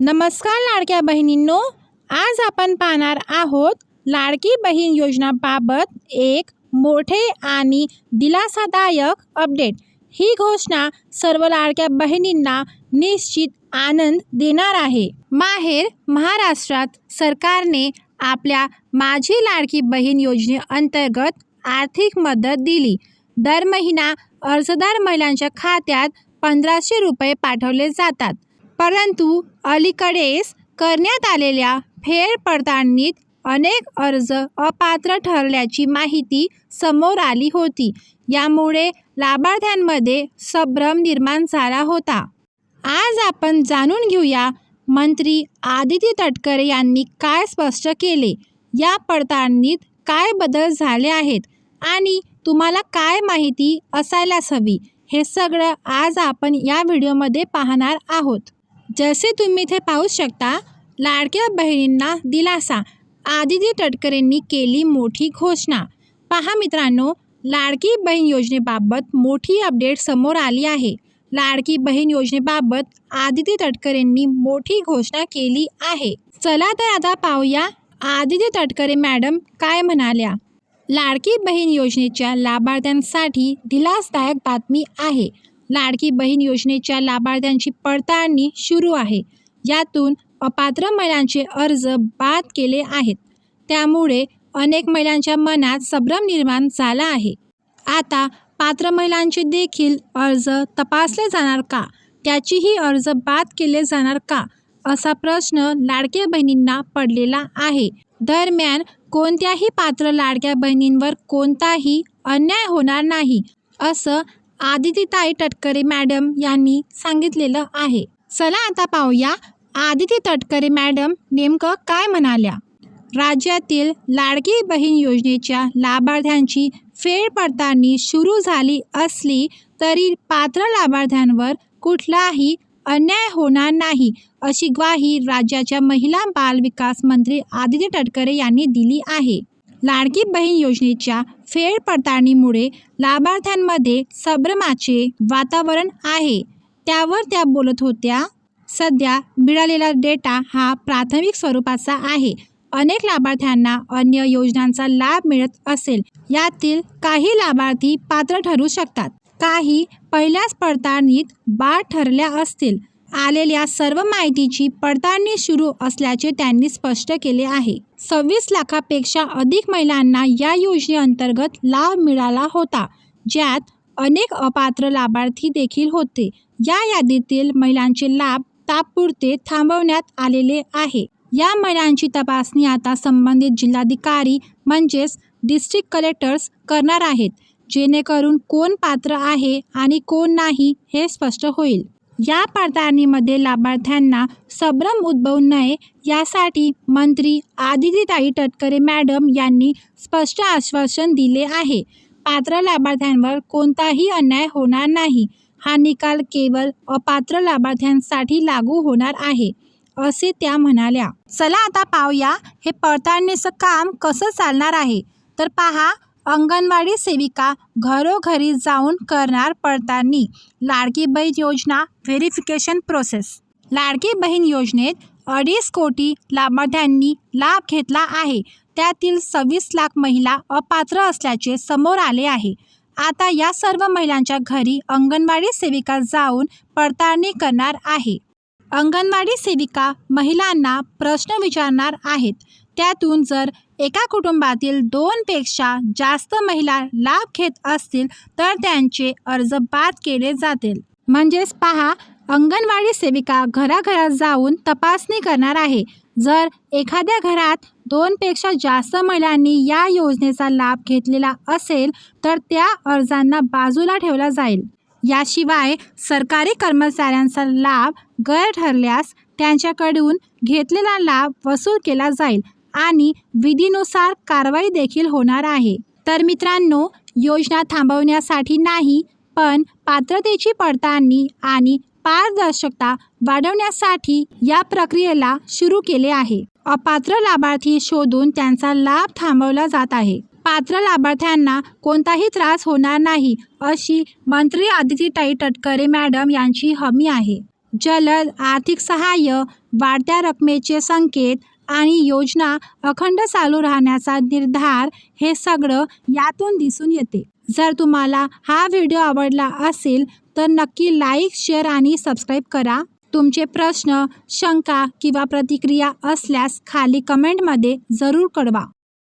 नमस्कार लाडक्या बहिणींनो आज आपण पाहणार आहोत लाडकी बहीण योजनाबाबत एक मोठे आणि दिलासादायक अपडेट ही घोषणा सर्व लाडक्या बहिणींना निश्चित आनंद देणार आहे. माहेर महाराष्ट्रात सरकारने आपल्या माझी लाडकी बहीण योजनेअंतर्गत आर्थिक मदत दिली. दर महिना अर्जदार महिलांच्या खात्यात पंधराशे रुपये पाठवले जातात. परंतु अलीकडेच करण्यात आलेल्या फेरपडताळणीत अनेक अर्ज अपात्र ठरल्याची माहिती समोर आली होती. यामुळे लाभार्थ्यांमध्ये संभ्रम निर्माण झाला होता. आज आपण जाणून घेऊया मंत्री आदिती तटकरे यांनी काय स्पष्ट केले? या पडताळणीत काय बदल झाले आहेत? आणि तुम्हाला काय माहिती असायलाच हवी? हे सगळं आज आपण या व्हिडिओमध्ये पाहणार आहोत. जसे तुम्ही इथे पाहू शकता लाडक्या बहिणींना दिलासा. आदिती तटकरेंनी केली मोठी घोषणा. पहा मित्रांनो लाडकी बहीण योजनेबाबत मोठी अपडेट समोर आली आहे. लाडकी बहीण योजनेबाबत आदिती तटकरेंनी मोठी घोषणा केली आहे. चला तर आता पाहूया आदिती तटकरे मॅडम काय म्हणाल्या. लाडकी बहीण योजनेच्या लाभार्थ्यांसाठी दिलासदायक बातमी आहे. लाडकी बहीण योजनेच्या लाभार्थ्यांची पडताळणी सुरू आहे. यातून अपात्र महिलांचे अर्ज बाद केले आहेत. त्यामुळे अनेक महिलांच्या मनात संभ्रम निर्माण झाला आहे. आता पात्र महिलांचे देखील अर्ज तपासले जाणार का? त्याचीही अर्ज बाद केले जाणार का? असा प्रश्न लाडक्या बहिणींना पडलेला आहे. दरम्यान कोणत्याही पात्र लाडक्या बहिणींवर कोणताही अन्याय होणार नाही असं आदितीताई तटकरे मॅडम यांनी सांगितलेलं आहे. चला आता पाहूया आदिती तटकरे मॅडम नेमकं काय म्हणाल्या. राज्यातील लाडकी बहीण योजनेच्या लाभार्थ्यांची फेरपडताळणी सुरू झाली असली तरी पात्र लाभार्थ्यांवर कुठलाही अन्याय होणार नाही अशी ग्वाही राज्याच्या महिला बाल विकास मंत्री आदिती तटकरे यांनी दिली आहे. लाडकी बहीण योजनेच्या फेरपडताळणीमुळे लाभार्थ्यांमध्ये संभ्रमाचे वातावरण आहे. त्यावर त्या बोलत होत्या सध्या मिळालेला डेटा हा प्राथमिक स्वरूपाचा आहे. अनेक लाभार्थ्यांना अन्य योजनांचा लाभ मिळत असेल. यातील काही लाभार्थी पात्र ठरू शकतात. काही पहिल्याच पडताळणीत बाद ठरल्या असतील. आलेल्या सर्व माहितीची पडताळणी सुरू असल्याचे त्यांनी स्पष्ट केले आहे. सव्वीस लाखापेक्षा अधिक महिलांना या योजनेअंतर्गत लाभ मिळाला होता ज्यात अनेक अपात्र लाभार्थी देखील होते. या यादीतील महिलांचे लाभ तात्पुरते थांबवण्यात आलेले आहे. या महिलांची तपासणी आता संबंधित जिल्हाधिकारी म्हणजेच डिस्ट्रिक्ट कलेक्टर्स करणार आहेत जेणेकरून कोण पात्र आहे आणि कोण नाही हे स्पष्ट होईल. या पडताळणीमध्ये लाभार्थ्यांना संभ्रम उद्भवू नये यासाठी मंत्री आदितीताई तटकरे मॅडम यांनी स्पष्ट आश्वासन दिले आहे. पात्र लाभार्थ्यांवर कोणताही अन्याय होणार नाही. हा निकाल केवळ अपात्र लाभार्थ्यांसाठी लागू होणार आहे असे त्या म्हणाल्या. चला आता पाहूया हे पडताळणीचं काम कसं चालणार आहे. तर पहा अंगणवाडी सेविका घरोघरी जाऊन करणार पडताळणी. लाडकी बहीण योजना व्हेरिफिकेशन प्रोसेस. लाडकी बहीण योजनेत अडीच कोटी लाभार्थ्यांनी लाभ घेतला आहे. त्यातील सव्वीस लाख महिला अपात्र असल्याचे समोर आले आहे. आता या सर्व महिलांच्या घरी अंगणवाडी सेविका जाऊन पडताळणी करणार आहे. अंगणवाडी सेविका महिलांना प्रश्न विचारणार आहेत. त्यातून जर एका कुटुंबातील दोनपेक्षा जास्त महिला लाभ घेत असतील तर त्यांचे अर्ज बाद केले जातील. म्हणजेच पहा अंगणवाडी सेविका घराघरात जाऊन तपासणी करणार आहे. जर एखाद्या घरात दोनपेक्षा जास्त महिलांनी या योजनेचा लाभ घेतलेला असेल तर त्या अर्जांना बाजूला ठेवला जाईल. याशिवाय सरकारी कर्मचाऱ्यांचा लाभ गैर ठरल्यास त्यांच्याकडून घेतलेला लाभ वसूल केला जाईल. आणि विधीनुसार कारवाई देखील होणार आहे. तर मित्रांनो योजना थांबवण्यासाठी नाही पण पात्रतेची पडताळणी आणि पारदर्शकता वाढवण्यासाठी या प्रक्रियेला सुरू केले आहे. अपात्र लाभार्थी शोधून त्यांचा लाभ थांबवला जात आहे. पात्र लाभार्थ्यांना कोणताही त्रास होणार नाही अशी मंत्री आदितीताई तटकरे मॅडम यांची हमी आहे. जलद आर्थिक सहाय्य वाढत्या रकमेचे संकेत आणि योजना अखंड चालू राहण्याचा निर्धार हे सगळं यातून दिसून येते. जर तुम्हाला हा व्हिडिओ आवडला असेल तर नक्की लाईक शेअर आणि सबस्क्राईब करा. तुमचे प्रश्न शंका किंवा प्रतिक्रिया असल्यास खाली कमेंटमध्ये जरूर कळवा.